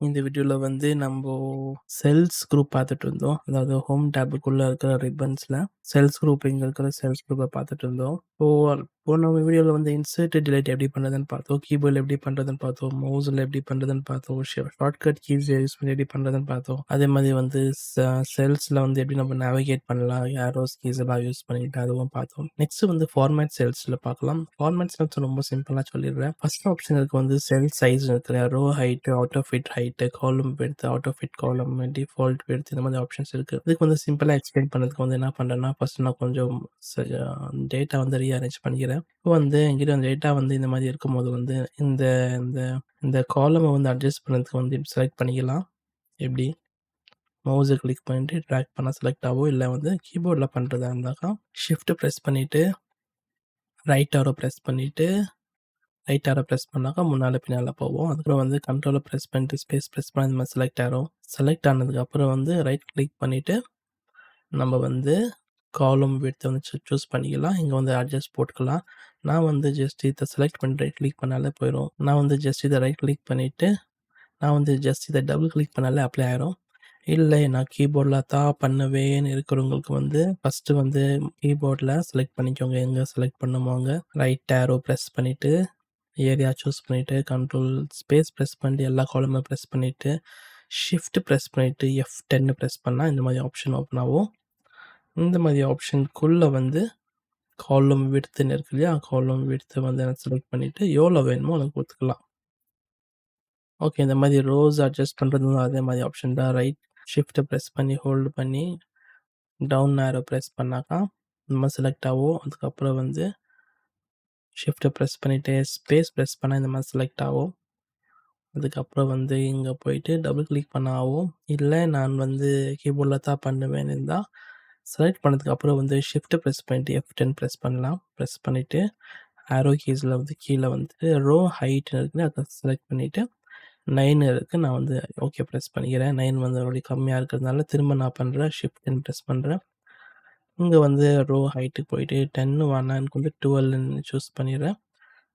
இந்த வீடியோல வந்து நம்ம செல்ஸ் குரூப் பார்த்துட்டு இருந்தோம். அதாவது ஹோம் டேபுக்குள்ளே இருக்கிற ரிப்பன்ஸ்ல செல்ஸ் குரூப் இங்க இருக்கிற செல்ஸ் குரூப்ப பார்த்துட்டு இருந்தோம். ஸோ போன வீடியோவில் வந்து இன்சர்ட் டிலைட் எப்படி பண்ணுறதுன்னு பார்த்தோம். கீபோர்டில் எப்படி பண்ணுறதுன்னு பார்த்தோம். மவுஸில் எப்படி பண்ணுறதுன்னு பார்த்தோம். ஷார்ட்கட் கீஸ் யூஸ் பண்ணி எப்படி பண்ணுறதுன்னு பார்த்தோம். அதே மாதிரி வந்து செல்ஸில் வந்து எப்படி நம்ம நேவிகேட் பண்ணலாம். ஏரோஸ் கீஸ் எல்லாம் யூஸ் பண்ணிட்டு அதுவும் பார்த்தோம். நெக்ஸ்ட் வந்து ஃபார்மேட் செல்ஸில் பார்க்கலாம். ஃபார்மேட் செல்ஸ் ரொம்ப சிம்பிளாக சொல்லிடுறேன். ஃபர்ஸ்ட் ஆப்ஷன் இருக்கு வந்து செல் சைஸ் இருக்கிற row height out of fit height column width, out of fit column, default width இந்த மாதிரி ஆப்ஷன்ஸ் இருக்குது இதுக்கு வந்து சிம்பிளாக எக்ஸ்பிளைன் பண்ணுறதுக்கு வந்து என்ன பண்ணுறேன்னா ஃபஸ்ட்டு நான் கொஞ்சம் டேட்டா வந்து ரீஅரேஞ்ச் பண்ணிக்கிறேன். இப்போ வந்து என்கிட்ட அந்த டேட்டா வந்து இந்த மாதிரி இருக்கும்போது வந்து இந்த இந்த இந்த காலமை வந்து அட்ஜஸ்ட் பண்ணுறதுக்கு வந்து செலக்ட் பண்ணிக்கலாம். எப்படி? மவுஸை கிளிக் பண்ணிட்டு ட்ராக் பண்ணால் செலக்ட் ஆகும். இல்லை வந்து கீபோர்டில் பண்ணுறதா இருந்தாக்கா, ஷிஃப்ட் ப்ரெஸ் பண்ணிவிட்டு ரைட் ஆரோ ப்ரெஸ் பண்ணிவிட்டு ரைட் ஆரோ ப்ரெஸ் பண்ணாக்கா முன்னால் பின்னால் போவோம் அதுக்கப்புறம் வந்து கண்ட்ரோலை ப்ரெஸ் பண்ணிட்டு ஸ்பேஸ் ப்ரெஸ் பண்ணி இந்த மாதிரி செலக்ட் ஆயிரும். செலக்ட் ஆனதுக்கப்புறம் வந்து ரைட் கிளிக் பண்ணிவிட்டு நம்ம வந்து காலம் விட்த் வந்து சூஸ் பண்ணிக்கலாம். இங்கே வந்து அட்ஜஸ்ட் போட்டுக்கலாம். நான் வந்து ஜஸ்ட் இதை செலக்ட் பண்ணி ரைட் கிளிக் பண்ணாலே போயிடும் நான் வந்து ஜஸ்ட் இதை ரைட் கிளிக் பண்ணிவிட்டு நான் வந்து ஜஸ்ட் இதை டபுள் கிளிக் பண்ணாலே அப்ளை ஆயிரும். இல்லை நான் கீபோர்ட்ல தான் பண்ணுவேன்னு இருக்கிறவங்களுக்கு வந்து ஃபஸ்ட்டு வந்து கீபோர்டில் செலக்ட் பண்ணிக்கோங்க. எங்கே செலக்ட் பண்ணுவாங்க ரைட் ஆரோ ப்ரெஸ் பண்ணிவிட்டு ஏரியா சூஸ் பண்ணிவிட்டு கண்ட்ரோல் ஸ்பேஸ் ப்ரெஸ் பண்ணிட்டு எல்லா காலமும் ப்ரெஸ் பண்ணிவிட்டு ஷிஃப்ட் ப்ரெஸ் பண்ணிவிட்டு எஃப் டென்னு ப்ரெஸ் பண்ணால் இந்த மாதிரி ஆப்ஷன் ஓப்பன் ஆகும். இந்த மாதிரி ஆப்ஷனுக்குள்ளே வந்து காலம் விடுத்துன்னு இருக்கு இல்லையா? காலம் விடுத்து வந்து எனக்கு செலக்ட் பண்ணிவிட்டு எவ்வளோ வேணுமோ எனக்கு கொடுத்துக்கலாம் ஓகே. இந்த மாதிரி ரோஸ் அட்ஜஸ்ட் பண்றதும் அதே மாதிரி ஆப்ஷன் தான். ரைட் ஷிஃப்ட்டை ப்ரெஸ் பண்ணி ஹோல்டு பண்ணி, டவுன் ஆரோ ப்ரெஸ் பண்ணாக்கா இந்த மாதிரி செலக்ட் ஆகும். அதுக்கப்புறம் வந்து ஷிஃப்ட்டை ப்ரெஸ் பண்ணிவிட்டு ஸ்பேஸ் ப்ரெஸ் பண்ணால் இந்த மாதிரி செலக்ட் ஆகும். அதுக்கப்புறம் வந்து இங்கே போயிட்டு டபுள் கிளிக் பண்ண ஆகும். இல்லை நான் வந்து கீபோர்டில் தான் பண்ணுவேன்னு இருந்தால் செலக்ட் பண்ணதுக்கு அப்புறம் வந்து ஷிஃப்ட்டு ப்ரெஸ் பண்ணிட்டு எஃப்ட்டன் ப்ரெஸ் பண்ணலாம். ப்ரெஸ் பண்ணிவிட்டு ஆரோ கீஸில் வந்து கீழே வந்து ரோ ஹைட்னு இருக்குன்னு அதை செலக்ட் பண்ணிவிட்டு நைன் இருக்குது நான் வந்து ஓகே ப்ரெஸ் பண்ணிக்கிறேன். நைன் வந்து ஆல்ரெடி கம்மியாக இருக்கிறதுனால திரும்ப நான் பண்ணுறேன் ஷிஃப்ட் ப்ரெஸ் பண்ணுறேன் இங்கே வந்து ரோ ஹைட்டுக்கு போயிட்டு 10 வேணாம் எனக்கு வந்து 12ன்னு சூஸ் பண்ணிடுறேன்.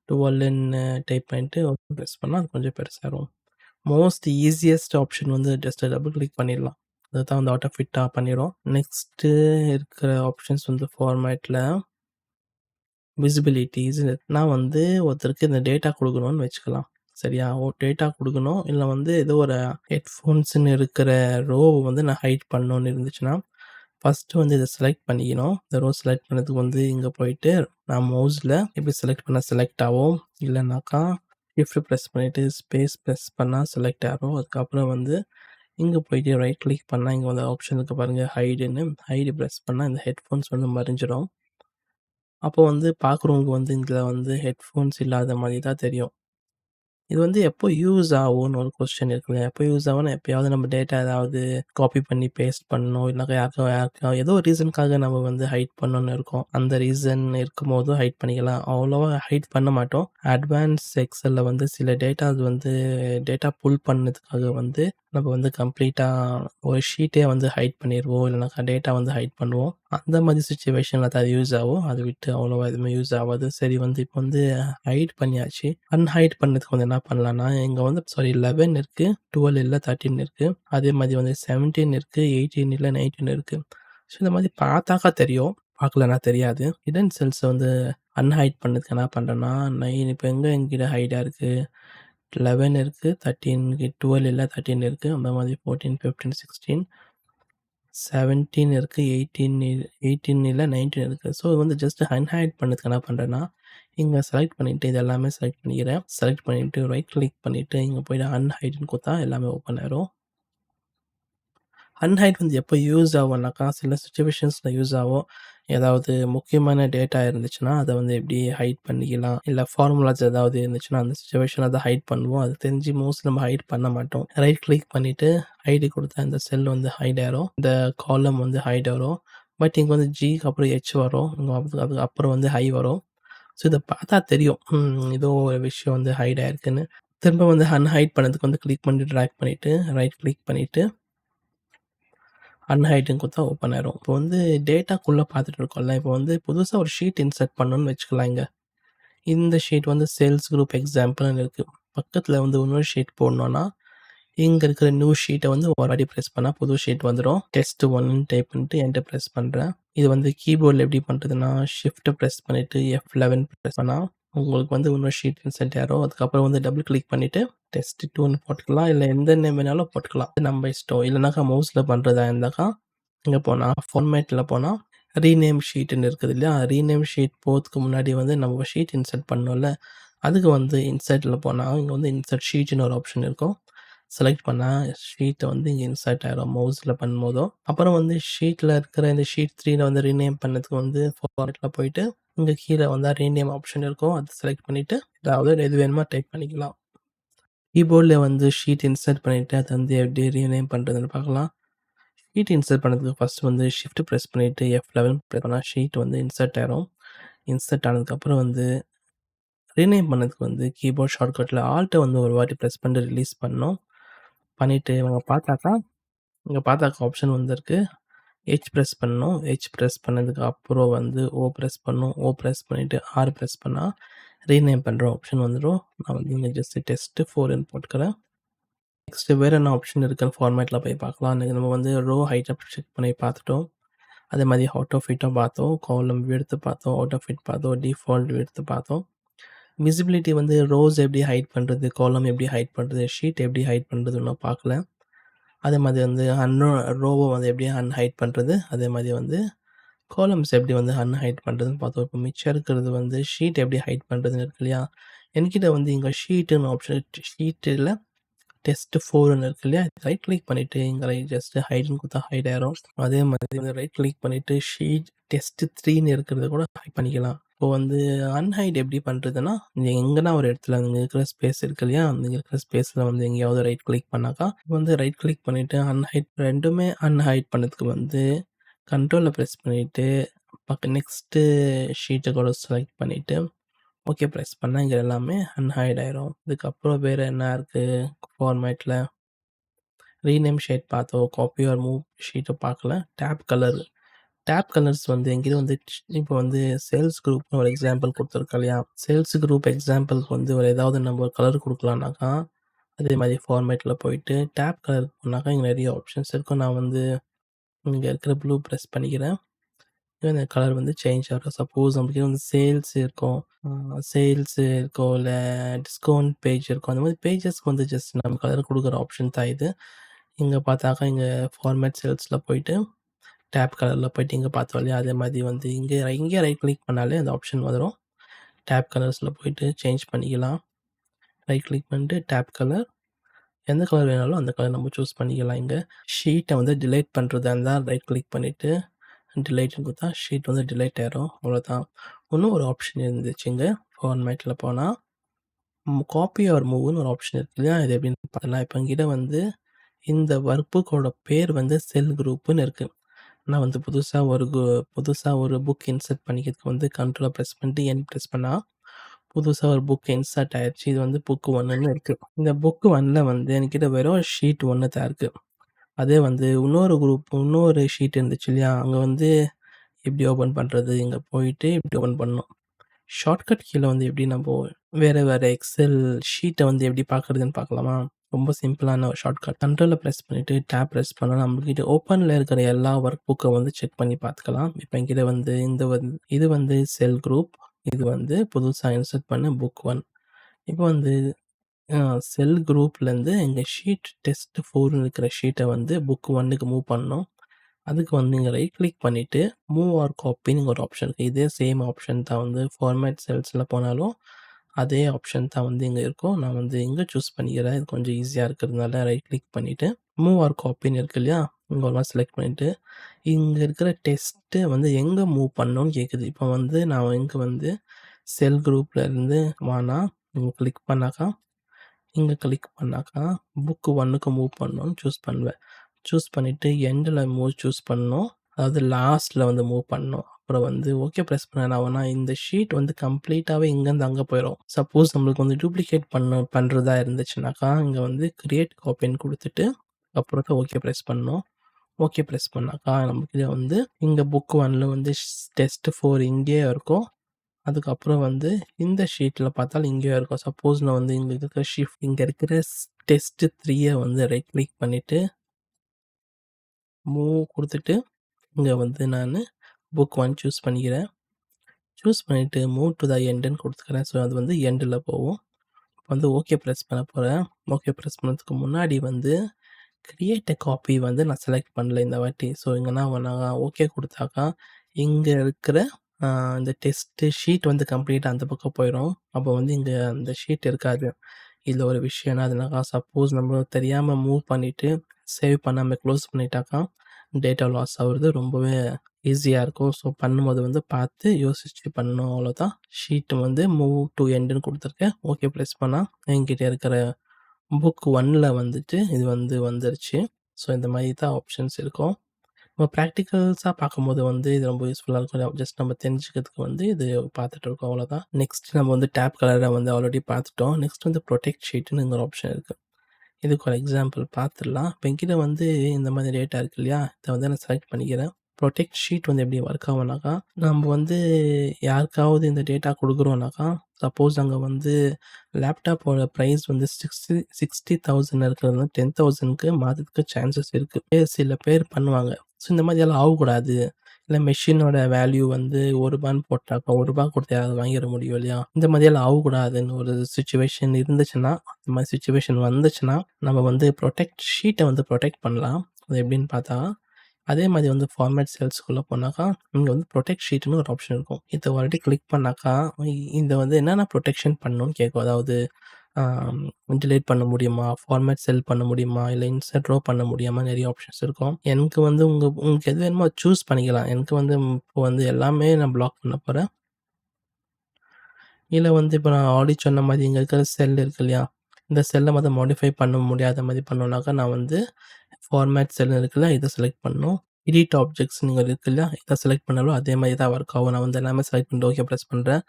12ன்னு டைப் பண்ணிட்டு ஓகே பண்ணால் அது கொஞ்சம் பெருசாகும் மோஸ்ட் ஈஸியஸ்ட் ஆப்ஷன் வந்து ஜஸ்ட் டபுள் கிளிக் பண்ணிடலாம். அதுதான் வந்து ஆட்டோ ஃபிட்டாக பண்ணிடும் நெக்ஸ்ட்டு இருக்கிற ஆப்ஷன்ஸ் வந்து ஃபார்மேட்டில் விசிபிலிட்டிஸ் நான் வந்து ஒருத்தருக்கு இந்த டேட்டா கொடுக்கணும்னு வச்சுக்கலாம். சரியா? ஓ டேட்டா கொடுக்கணும் இல்லை வந்து ஏதோ ஒரு ஹெட்ஃபோன்ஸ்னு இருக்கிற ரோவை வந்து நான் ஹைட் பண்ணணும்னு இருந்துச்சுன்னா, ஃபஸ்ட்டு வந்து இதை செலக்ட் பண்ணிக்கணும். இந்த ரோ செலக்ட் பண்ணதுக்கு வந்து இங்கே போயிட்டு நான் மவுஸில் எப்படி செலக்ட் பண்ணால் செலக்ட் ஆகும். இல்லைனாக்கா ஷிஃப்ட் ப்ரெஸ் பண்ணிவிட்டு ஸ்பேஸ் ப்ரெஸ் பண்ணால் செலக்ட் ஆகும். அதுக்கப்புறம் வந்து இங்கே போயிட்டு ரைட் கிளிக் பண்ணால் இங்கே வந்து ஆப்ஷன் இருக்குது பாருங்கள் ஹைடுன்னு. ஹைடு ப்ரெஸ் பண்ணால் இந்த ஹெட்ஃபோன்ஸ் வந்து மறைஞ்சிடும் அப்போ வந்து பார்க்குறவங்களுக்கு வந்து இதில் வந்து ஹெட்ஃபோன்ஸ் இல்லாத மாதிரி தான் தெரியும். இது வந்து எப்போ யூஸ் ஆகும்னு ஒரு கொஸ்டின் இருக்குல்ல. எப்போ யூஸ் ஆகும்னா, எப்போயாவது நம்ம டேட்டா ஏதாவது காப்பி பண்ணி பேஸ்ட் பண்ணணும். இல்ல யாருக்கோ யாருக்கோ ஏதோ ரீசனுக்காக நம்ம வந்து ஹைட் பண்ணணும்னு இருக்கோம் அந்த ரீசன் இருக்கும் போதும் ஹைட் பண்ணிக்கலாம். அவ்வளோவா ஹைட் பண்ண மாட்டோம். அட்வான்ஸ் எக்ஸலில் வந்து சில டேட்டாஸ் வந்து டேட்டா புல் பண்ணதுக்காக வந்து நம்ம வந்து கம்ப்ளீட்டாக ஒரு ஷீட்டே வந்து ஹைட் பண்ணிடுவோம் இல்லைனாக்கா டேட்டா வந்து ஹைட் பண்ணுவோம். அந்த மாதிரி சுச்சுவேஷனில் தான் அது யூஸ் ஆகும். அதை விட்டு அவ்வளவா எதுவுமே யூஸ் ஆகாது சரி வந்து இப்போ வந்து ஹைட் பண்ணியாச்சு. அன்ஹைட் பண்ணதுக்கு வந்து என்ன பண்ணலாம்னா, இங்கே வந்து சாரி லெவன் இருக்குது டுவெல் இல்லை தேர்ட்டின் இருக்குது அதே மாதிரி வந்து செவன்டீன் இருக்குது எயிட்டீன் இல்லை நைன்டீன் இருக்குது ஸோ இந்த மாதிரி பார்த்தாக்கா தெரியும். பார்க்கலனா தெரியாது. ஹிடன் செல்ஸை வந்து அன்ஹைட் பண்ணதுக்கு என்ன பண்ணுறேன்னா நைன் இப்போ எங்கே எங்கிட்ட ஹைட்டாக இருக்குது லெவன் இருக்குது தேர்ட்டீனுக்கு டுவெல் இல்லை தேர்ட்டின் இருக்குது அந்த மாதிரி ஃபோர்டீன் ஃபிஃப்டீன் சிக்ஸ்டீன் செவன்டீன் இருக்குது எயிட்டீன் எயிட்டீன் இல்லை நைன்டீன் இருக்குது ஸோ வந்து ஜஸ்ட் அன்ஹைட் பண்ணதுக்கு என்ன பண்ணுறேன்னா இங்கே செலக்ட் பண்ணிவிட்டு இது எல்லாமே செலக்ட் பண்ணிக்கிறேன். செலக்ட் பண்ணிவிட்டு ரைட் கிளிக் பண்ணிவிட்டு இங்கே போய்ட்டு அன்ஹைட்னு கொடுத்தா எல்லாமே ஓப்பன் ஆயிரும். அன்ஹைட் வந்து எப்போ யூஸ் ஆகும்னாக்கா, சில சுச்சுவேஷன்ஸில் யூஸ் ஆகும். ஏதாவது முக்கியமான டேட்டா இருந்துச்சுன்னா, அதை வந்து எப்படி ஹைட் பண்ணிக்கலாம். இல்லை ஃபார்முலாஸ் ஏதாவது இருந்துச்சுன்னா, அந்த சுச்சுவேஷன் அதை ஹைட் பண்ணுவோம். அது தெரிஞ்சு மோஸ்ட்லி நம்ம ஹைட் பண்ண மாட்டோம். ரைட் கிளிக் பண்ணிட்டு ஹைட் கொடுத்தா இந்த செல் வந்து ஹைட் ஆயிரும். இந்த காலம் வந்து ஹைட் வரும். பட் இங்கே வந்து ஜிக்கு அப்புறம் ஹெச் வரும். இங்க வந்து அதுக்கு அப்புறம் வந்து ஹை வரும். ஸோ இதை பார்த்தா தெரியும். ஏதோ ஒரு விஷயம் வந்து ஹைட் ஆயிருக்குன்னு. திரும்ப வந்து அன்ஹைட் பண்ணதுக்கு வந்து கிளிக் பண்ணிட்டு ட்ராக் பண்ணிட்டு, ரைட் கிளிக் பண்ணிட்டு அன்ஹைட்ன்னு கொடுத்தா ஓப்பன் ஆயிரும். இப்போ வந்து டேட்டாக்குள்ளே பார்த்துட்டு இருக்கோம்ல. இப்போ வந்து புதுசாக ஒரு ஷீட் இன்சர்ட் பண்ணணும்னு வச்சுக்கலாம் இங்கே இந்த ஷீட் வந்து சேல்ஸ் குரூப் எக்ஸாம்பிள்னு இருக்குது பக்கத்தில் வந்து இன்னொரு ஷீட் போடணுன்னா இங்கே இருக்கிற நியூ ஷீட்டை வந்து ஒரு வாட்டி ப்ரெஸ் பண்ணால் புது ஷீட் வந்துடும் டெஸ்ட் ஒன்னு டைப் பண்ணிட்டு என்டர் ப்ரெஸ் பண்ணுறேன் இது வந்து கீபோர்டில் எப்படி பண்ணுறதுன்னா ஷிஃப்ட்டை ப்ரெஸ் பண்ணிவிட்டு எஃப் லெவன் ப்ரெஸ் பண்ணால் உங்களுக்கு வந்து இன்னொரு ஷீட் இன்செர்ட் ஆயிரும். அதுக்கப்புறம் வந்து டபுள் கிளிக் பண்ணிவிட்டு டெஸ்ட் டூன்னு போட்டுக்கலாம். இல்லை எந்த நேம் வேணாலும் போட்டுக்கலாம். நம்ம இஷ்டம். இல்லைனாக்கா மவுஸில் பண்ணுறதா இருந்தாக்கா, இங்கே போனால் ஃபார்மேட்டில் போனால் ரீநேம் ஷீட்டுன்னு இருக்குது இல்லையா? ரீநேம் ஷீட் போகிறதுக்கு முன்னாடி வந்து நம்ம ஷீட் இன்சர்ட் பண்ணோம்ல, அதுக்கு வந்து இன்சர்ட்டில் போனால் இங்கே வந்து இன்சர்ட் ஷீட்னு ஒரு ஆப்ஷன் இருக்கும். செலக்ட் பண்ணால் ஷீட்டை வந்து இங்கே இன்சர்ட் ஆகிடும் மவுஸில் பண்ணும்போதோ. அப்புறம் வந்து ஷீட்டில் இருக்கிற இந்த ஷீட் த்ரீயில் வந்து ரீநேம் பண்ணதுக்கு வந்து ஃபார்மேட்டில் போயிட்டு, இங்கே கீழே வந்தால் ரீநேம் ஆப்ஷன் இருக்கும். அதை செலக்ட் பண்ணிவிட்டு அதாவது எது வேணுமோ டைப் பண்ணிக்கலாம். கீபோர்டில் வந்து ஷீட் இன்சர்ட் பண்ணிவிட்டு அதை வந்து எப்படி ரீநேம் பண்ணுறதுன்னு பார்க்கலாம். ஷீட் இன்சர்ட் பண்ணதுக்கு ஃபஸ்ட்டு வந்து ஷிஃப்ட் ப்ரெஸ் பண்ணிவிட்டு எஃப் லெவன் ப்ரெஸ் பண்ணால் ஷீட் வந்து இன்சர்ட் ஆகிடும் இன்சர்ட் ஆனதுக்கப்புறம் வந்து ரீநேம் பண்ணதுக்கு வந்து கீபோர்ட் ஷார்ட்கட்டில் ஆல்ட்டை வந்து ஒரு வாட்டி ப்ரெஸ் பண்ணிட்டு ரிலீஸ் பண்ணோம் பண்ணிட்டு இவங்க பார்த்தாக்கா, இங்கே பார்த்தாக்கா ஆப்ஷன் வந்திருக்கு. ஹெச் ப்ரெஸ் பண்ணணும். ஹெச் ப்ரெஸ் பண்ணதுக்கு அப்புறம் வந்து ஓ ப்ரெஸ் பண்ணோம் ஓ பிரஸ் பண்ணிவிட்டு ஆர் ப்ரெஸ் பண்ணால் ரீநேம் பண்ணுற ஆப்ஷன் வந்துடும் நான் வந்து இங்கே ஜஸ்ட் ஃபோர் 4ன்னு போட்டுக்கிறேன். நெக்ஸ்ட் வேறு என்ன ஆப்ஷன் இருக்குன்னு ஃபார்மேட்டில் போய் பார்க்கலாம். நம்ம வந்து ரோ ஹைட்ட செக் பண்ணி பார்த்துட்டோம். அதே மாதிரி அவுட் ஆஃப் ஃபிட்டும் பார்த்தோம். காலம் எடுத்து பார்த்தோம். அவுட் ஆஃப் ஃபிட் பார்த்தோம். டிஃபால்ட் எடுத்து பார்த்தோம். விசிபிலிட்டி வந்து ரோஸ் எப்படி ஹைட் பண்ணுறது காலம் எப்படி ஹைட் பண்ணுறது ஷீட் எப்படி ஹைட் பண்ணுறது நான் பார்க்கல. அதே மாதிரி வந்து அன்னோ ரோவை வந்து எப்படி அன்ஹைட் பண்ணுறது அதே மாதிரி வந்து காலம்ஸ் எப்படி வந்து அன்ஹைட் பண்ணுறதுன்னு பார்த்தோம். இப்போ மிச்சம் இருக்கிறது வந்து ஷீட் எப்படி ஹைட் பண்ணுறதுன்னு இருக்கு இல்லையா? என்கிட்ட வந்து இங்கே ஷீட்டுன்னு ஆப்ஷன் ஷீட்டில் டெஸ்ட் ஃபோர்னு இருக்கு இல்லையா? ரைட் கிளிக் பண்ணிவிட்டு இங்கே ரைட் ஜஸ்ட் ஹைட்னு கொடுத்தா ஹைட் ஆயிரும். அதே மாதிரி வந்து ரைட் கிளிக் பண்ணிவிட்டு ஷீட் டெஸ்ட் த்ரீன்னு இருக்கிறத கூட ஹைட் பண்ணிக்கலாம். இப்போ வந்து அன்ஹைட் எப்படி பண்ணுறதுன்னா நீங்கள் எங்கன்னா ஒரு இடத்துல அங்கே இருக்கிற ஸ்பேஸ் இருக்கு இல்லையா? அங்கே இருக்கிற ஸ்பேஸில் வந்து எங்கேயாவது ரைட் கிளிக் பண்ணாக்கா, வந்து ரைட் கிளிக் பண்ணிவிட்டு அன்ஹைட் ரெண்டுமே அன்ஹைட் பண்ணதுக்கு வந்து கண்ட்ரோல ப்ரெஸ் பண்ணிட்டு, பக்க நெக்ஸ்ட்டு ஷீட்ட கூட செலக்ட் பண்ணிட்டு, ஓகே ப்ரெஸ் பண்ணா இங்க எல்லாமே அன்ஹைட் ஆயிரும். இதுக்கப்புறம் வேற என்ன இருக்கு ஃபார்மேட்ல? ரீநேம் ஷீட் பார்த்தோம். காப்பி ஆர் மூவ் ஷீட்ட பார்க்கல. டேப் கலர் டேப் கலர்ஸ் வந்து எங்கேயோ வந்து இப்போ வந்து சேல்ஸ் குரூப்னு ஒரு எக்ஸாம்பிள் கொடுத்துருக்கா இல்லையா? சேல்ஸ் குரூப் எக்ஸாம்பிளுக்கு வந்து ஒரு ஏதாவது நம்ம ஒரு கலர் கொடுக்கலான்னாக்கா அதே மாதிரி ஃபார்மேட்ல போயிட்டு டேப் கலர் போனாக்கா இங்க நிறைய ஆப்ஷன்ஸ் இருக்கும். நான் வந்து இங்கே இருக்கிற ப்ளூ ப்ரெஸ் பண்ணிக்கிறேன். இந்த கலர் வந்து சேஞ்ச் ஆகிடும் சப்போஸ் நம்மளுக்கு வந்து சேல்ஸ் இருக்கும். சேல்ஸு சேல்ஸ் இருக்கும். இல்லை டிஸ்கவுண்ட் பேஜ் இருக்கும். அந்த மாதிரி பேஜஸ்க்கு வந்து ஜஸ்ட் நம்ம கலர் கொடுக்குற ஆப்ஷன் தான் இது. இங்கே பார்த்தாக்கா இங்கே ஃபார்மேட் சேல்ஸில் போயிட்டு, டேப் கலரில் போயிட்டு இங்கே பார்த்தோம் இல்லையா? அதே மாதிரி வந்து இங்கே இங்கே ரைட் கிளிக் பண்ணாலே அந்த ஆப்ஷன் வந்துடும் டேப் கலர்ஸில் போயிட்டு சேஞ்ச் பண்ணிக்கலாம். ரைட் கிளிக் பண்ணிட்டு டேப் கலர் எந்த கலர் வேணாலும் அந்த கலர் நம்ம சூஸ் பண்ணிக்கலாம் இங்கே ஷீட்டை வந்து டிலைட் பண்ணுறதா இருந்தால் ரைட் கிளிக் பண்ணிவிட்டு டிலைட்னு கொடுத்தா ஷீட் வந்து டிலைட் ஆயிரும். அவ்வளோதான். இன்னும் ஒரு ஆப்ஷன் இருந்துச்சு இங்க. ஃபார்மேட்ல போனால் காப்பி ஆர் மூவுன்னு ஒரு ஆப்ஷன் இருக்கு இல்லையா? இது எப்படின்னு பார்த்தலாம். இப்போ இங்கிட்ட வந்து இந்த ஒர்க் புக்கோட பேர் வந்து செல் குரூப்புன்னு இருக்குது நான் வந்து புதுசாக ஒரு கு ஒரு புக் இன்சர்ட் பண்ணிக்கிறதுக்கு வந்து கண்ட்ரோலை ப்ரெஸ் பண்ணிட்டு என் ப்ரெஸ் பண்ணால் புதுசாக ஒரு புக் இன்சர்ட் ஆயிடுச்சு இது வந்து புக் ஒன்றுன்னு இருக்கு. இந்த புக் ஒன்ல வந்து என்கிட்ட வெறும் ஷீட் ஒன்று தான் இருக்கு. அதே வந்து இன்னொரு குரூப் இன்னொரு ஷீட் இருந்துச்சு இல்லையா? அங்கே வந்து எப்படி ஓப்பன் பண்ணுறது இங்கே போயிட்டு இப்படி ஓப்பன் பண்ணோம் ஷார்ட்கட் கீழே வந்து எப்படி நம்ம வேறு வேறு எக்ஸெல் ஷீட்டை வந்து எப்படி பார்க்குறதுன்னு பார்க்கலாமா? ரொம்ப சிம்பிளான ஒரு ஷார்ட்கட். கண்ட்ரோலில் ப்ரெஸ் பண்ணிவிட்டு டேப் ப்ரெஸ் பண்ணால் நம்மகிட்ட ஓப்பனில் இருக்கிற எல்லா ஒர்க் புக்கை வந்து செக் பண்ணி பார்த்துக்கலாம். இப்போ என்கிட்ட வந்து இந்த வந்து இது வந்து செல் குரூப். இது வந்து புதுசா இன்சர்ட் பண்ண புக் ஒன் இப்போ வந்து அ செல் குரூப்லேருந்து எங்க ஷீட் டெஸ்ட் 4ன்னு இருக்கிற ஷீட்ட வந்து புக் 1க்கு மூவ் பண்ணோம் அதுக்கு வந்து நீங்கள் ரைட் கிளிக் பண்ணிட்டு மூவ் ஆர் காப்பின்னு ஒரு ஆப்ஷன் இருக்கு. இதே சேம் ஆப்ஷன் தான் வந்து ஃபார்மேட் செல்ஸ்ல போனாலும், அதே ஆப்ஷன் தான் வந்து இங்கே இருக்கும். நான் வந்து இங்கே சூஸ் பண்ணிக்கிறேன். இது கொஞ்சம் ஈஸியாக இருக்கிறதுனால ரைட் கிளிக் பண்ணிவிட்டு மூவ் ஆர் காப்பின்னு இருக்கு இல்லையா? இங்கே ஒரு செலக்ட் பண்ணிட்டு, இங்கே இருக்கிற டெஸ்ட்டு வந்து எங்கே மூவ் பண்ணோன்னு கேட்குது. இப்போ வந்து நான் இங்கே வந்து செல் குரூப்பில் இருந்து வானா, இங்கே கிளிக் பண்ணாக்கா, இங்கே கிளிக் பண்ணாக்கா புக்கு ஒன்றுக்கு மூவ் பண்ணணும்னு சூஸ் பண்ணுவேன். சூஸ் பண்ணிவிட்டு எண்டில் மூவ் சூஸ் பண்ணணும். அதாவது லாஸ்ட்டில் வந்து மூவ் பண்ணணும். அப்புறம் வந்து ஓகே ப்ரெஸ் பண்ண என்ன ஆகும்னா, இந்த ஷீட் வந்து கம்ப்ளீட்டாகவே இங்கேருந்து அங்கே போயிடும் சப்போஸ் நம்மளுக்கு வந்து டூப்ளிகேட் பண்ண பண்றதா இருந்துச்சுனாக்கா, இங்கே வந்து கிரியேட் காப்பின்னு அப்புறம் தான் ஓகே ப்ரெஸ் பண்ணோம் ஓகே ப்ரெஸ் பண்ணாக்கா நமக்கு வந்து இங்கே புக் ஒன்ல வந்து டெஸ்ட் ஃபோர் இங்கேயே இருக்கும். அதுக்கப்புறம் வந்து இந்த ஷீட்டில் பார்த்தாலும் இங்கேயே இருக்கும். சப்போஸ் நான் வந்து இங்கே இருக்கிற ஷிஃப்ட் இங்கே இருக்கிற டெஸ்ட் த்ரீயை வந்து ரைட் கிளிக் பண்ணிவிட்டு மூவ் கொடுத்துட்டு இங்கே வந்து நான் புக் ஒன் சூஸ் பண்ணிக்கிறேன். சூஸ் பண்ணிட்டு மூவ் டு த எண்டுன்னு கொடுத்துக்கிறேன் ஸோ அது வந்து எண்டில் போகும். வந்து ஓகே ப்ரெஸ் பண்ண போகிறேன் ஓகே ப்ரெஸ் பண்ணதுக்கு முன்னாடி வந்து கிரியேட் காப்பி வந்து நான் செலக்ட் பண்ணல இந்த வாட்டி. ஸோ இங்கேனா நான் ஓகே கொடுத்தாக்கா இங்கே இருக்கிற இந்த டெஸ்ட்டு ஷீட் வந்து கம்ப்ளீட்டாக அந்த பக்கம் போயிடும் அப்போ வந்து இங்கே அந்த ஷீட் இருக்காது. இதில் ஒரு விஷயம்னா அதுனாக்கா சப்போஸ் நம்ம தெரியாமல் மூவ் பண்ணிவிட்டு சேவ் பண்ணாமல் க்ளோஸ் பண்ணிட்டாக்கா, டேட்டா லாஸ் ஆகுறது ரொம்பவே ஈஸியாக இருக்கும். ஸோ பண்ணும்போது வந்து பார்த்து யோசிச்சு பண்ணணும் அவ்வளோதான். ஷீட்டு வந்து மூவ் டூ எண்டுன்னு கொடுத்துருக்கேன் ஓகே பிரஸ் பண்ணால் என்கிட்ட இருக்கிற புக் ஒன்னில் வந்துட்டு இது வந்து வந்துருச்சு. ஸோ இந்த மாதிரி தான் ஆப்ஷன்ஸ் இருக்கும். நம்ம ப்ராக்டிக்கல்ஸாக பார்க்கும்போது வந்து இது ரொம்ப யூஸ்ஃபுல்லாக இருக்கும். ஜஸ்ட் நம்ம தெரிஞ்சுக்கிறதுக்கு வந்து இது பார்த்துட்டு இருக்கோம் அவ்வளோதான். நெக்ஸ்ட் நம்ம வந்து டேப் கலரை வந்து ஆல்ரெடி பார்த்துட்டோம். நெக்ஸ்ட் வந்து ப்ரொடெக்ட் ஷீட்டுன்னு ஒரு ஆப்ஷன் இருக்குது இதுக்கு ஒரு எக்ஸாம்பிள் பார்த்துடலாம். இப்போ என்கிட்ட வந்து இந்த மாதிரி டேட்டா இருக்கு இல்லையா? இதை வந்து நான் செலக்ட் பண்ணிக்கிறேன். ப்ரொடெக்ட் ஷீட் வந்து எப்படி ஒர்க் ஆகும்னாக்கா, நம்ம வந்து யாருக்காவது இந்த டேட்டா கொடுக்குறோம்னாக்கா சப்போஸ் அங்கே வந்து லேப்டாப்போட ப்ரைஸ் வந்து 60 60,000 இருக்கிறது வந்து 10,000க்கு மாத்துறதுக்கு சான்சஸ் இருக்குது சில பேர் பண்ணுவாங்க. ஸோ இந்த மாதிரியெல்லாம் ஆகக்கூடாது இல்லை மெஷினோட வேல்யூ வந்து ஒரு ரூபான்னு போட்டாக்கா ஒரு ரூபா கொடுத்து யாராவது முடியும் இல்லையா? இந்த மாதிரியெல்லாம் ஆகக்கூடாதுன்னு ஒரு சுச்சுவேஷன் இருந்துச்சுன்னா, அந்த மாதிரி சுச்சுவேஷன் வந்துச்சுன்னா, நம்ம வந்து ப்ரொடெக்ட் ஷீட்டை வந்து ப்ரொடெக்ட் பண்ணலாம். அது எப்படின்னு பார்த்தா, அதே மாதிரி வந்து ஃபார்மேட் செல்ஸ்க்குள்ள போனாக்கா, இங்கே வந்து ப்ரொடெக்ட் ஷீட்னு ஒரு ஆப்ஷன் இருக்கும். இதை ஒரு கிளிக் பண்ணாக்கா, இதை வந்து என்னென்ன ப்ரொடெக்ஷன் பண்ணணும்னு கேட்கும். அதாவது டிலேட் பண்ண முடியுமா? ஃபார்மேட் செல் பண்ண முடியுமா? இல்லை இன்சர்ட் ரோ பண்ண முடியுமா? நிறைய ஆப்ஷன்ஸ் இருக்கும். எனக்கு வந்து உங்கள் உங்களுக்கு எது வேணுமோ சூஸ் பண்ணிக்கலாம். எனக்கு வந்து இப்போ வந்து எல்லாமே நான் பிளாக் பண்ண போகிறேன் இல்லை வந்து இப்போ நான் ஆல்ரெடி சொன்ன மாதிரி இங்கே இருக்கிற செல் இருக்கு இல்லையா? இந்த செல்லை வந்து மாடிஃபை பண்ண முடியாத மாதிரி பண்ணோன்னாக்கா நான் வந்து ஃபார்மேட் செல் இருக்குல்ல, இதை செலக்ட் பண்ணணும். எடிட் ஆப்ஜெக்ட்ஸ் நீங்கள் இருக்கு இல்லையா? செலக்ட் பண்ணாலும் அதே மாதிரி தான் ஒர்க் ஆகும். நான் வந்து எல்லாமே செலக்ட் பண்ணிட்டு ஓகே ப்ரெஸ் பண்ணுறேன்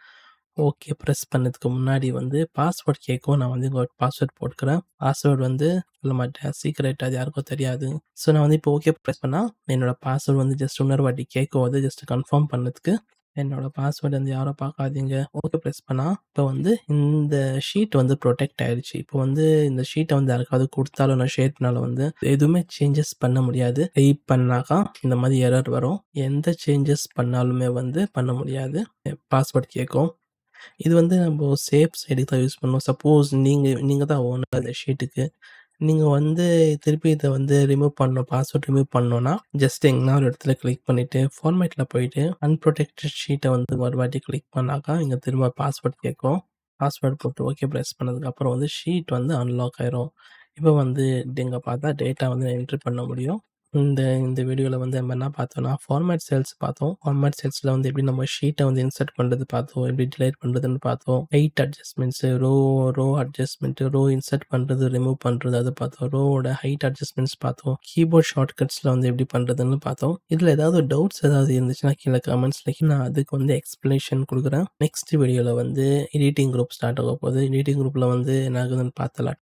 ஓகே ப்ரெஸ் பண்ணதுக்கு முன்னாடி வந்து பாஸ்வேர்ட் கேட்கும். நான் வந்து உங்கள் பாஸ்வேர்ட் போட்டுக்கிறேன். பாஸ்வேர்டு வந்து சொல்ல மாட்டேன். சீக்ரெட் அது யாருக்கும் தெரியாது. ஸோ நான் வந்து இப்போ ஓகே ப்ரெஸ் பண்ணால் என்னோட பாஸ்வேர்டு வந்து ஜஸ்ட் இன்னொரு வாட்டி கேட்கும். அது ஜஸ்ட் கன்ஃபார்ம் பண்ணதுக்கு. என்னோட பாஸ்வேர்டு வந்து யாரும் பார்க்காதீங்க. ஓகே ப்ரெஸ் பண்ணா, இப்போ வந்து இந்த ஷீட் வந்து ப்ரொடெக்ட் ஆயிடுச்சு. இப்போ வந்து இந்த ஷீட்டை வந்து யாருக்காவது கொடுத்தாலும் நான் ஷேர் பண்ணாலும் வந்து எதுவுமே சேஞ்சஸ் பண்ண முடியாது. டைப் பண்ணாக்கா இந்த மாதிரி எரர் வரும். எந்த சேஞ்சஸ் பண்ணாலுமே வந்து பண்ண முடியாது. பாஸ்வேர்ட் கேட்கும். இது வந்து நம்ம சேஃப் சைடுக்கு தான் யூஸ் பண்ணுவோம் சப்போஸ் நீங்கள் நீங்கள் தான் ஓனர் அந்த ஷீட்டுக்கு. நீங்க வந்து திருப்பி இதை வந்து ரிமூவ் பண்ணணும். பாஸ்வேர்ட் ரிமூவ் பண்ணணும்னா, ஜஸ்ட் எங்கன்னா ஒரு இடத்துல கிளிக் பண்ணிட்டு, ஃபார்மேட்ல போயிட்டு, அன்ப்ரொடெக்டட் ஷீட்டை வந்து ஒரு வாட்டி கிளிக் பண்ணாக்கா, இங்க திரும்ப பாஸ்வேர்ட் கேட்கும். பாஸ்வேர்ட் போட்டு ஓகே ப்ரெஸ் பண்ணதுக்கப்புறம் வந்து ஷீட் வந்து அன்லாக் ஆயிரும். இப்போ வந்து இங்கே பார்த்தா டேட்டா வந்து என்ட்ரி பண்ண முடியும். இந்த இந்த வீடியோவில் வந்து நம்ம என்ன பார்த்தோம்னா, ஃபார்மேட் செல்ஸ் பார்த்தோம். ஃபார்மேட் செல்ஸில் வந்து எப்படி நம்ம ஷீட்டை வந்து இன்சர்ட் பண்ணுறது பார்த்தோம். எப்படி டிலீட் பண்ணுறதுன்னு பார்த்தோம். Height adjustments row row adjustment row insert பண்ணுறது ரிமூவ் பண்ணுறது அது பார்த்தோம். ரோவோட ஹைட் அட்ஜஸ்ட்மெண்ட்ஸ் பார்த்தோம். கீபோர்ட் ஷார்ட்கட்ஸில் வந்து எப்படி பண்ணுறதுன்னு பார்த்தோம். இதில் ஏதாவது டவுட்ஸ் ஏதாவது இருந்துச்சுன்னா கீழே கமெண்ட்ஸ்ல நான் அதுக்கு வந்து எக்ஸ்பிளனேஷன் கொடுக்குறேன் நெக்ஸ்ட் வீடியோவில் வந்து எடிட்டிங் குரூப் ஸ்டார்ட் ஆக போகுது. எடிட்டிங் குரூப்பில் வந்து என்ன ஆகுதுன்னு பார்த்தலாம்.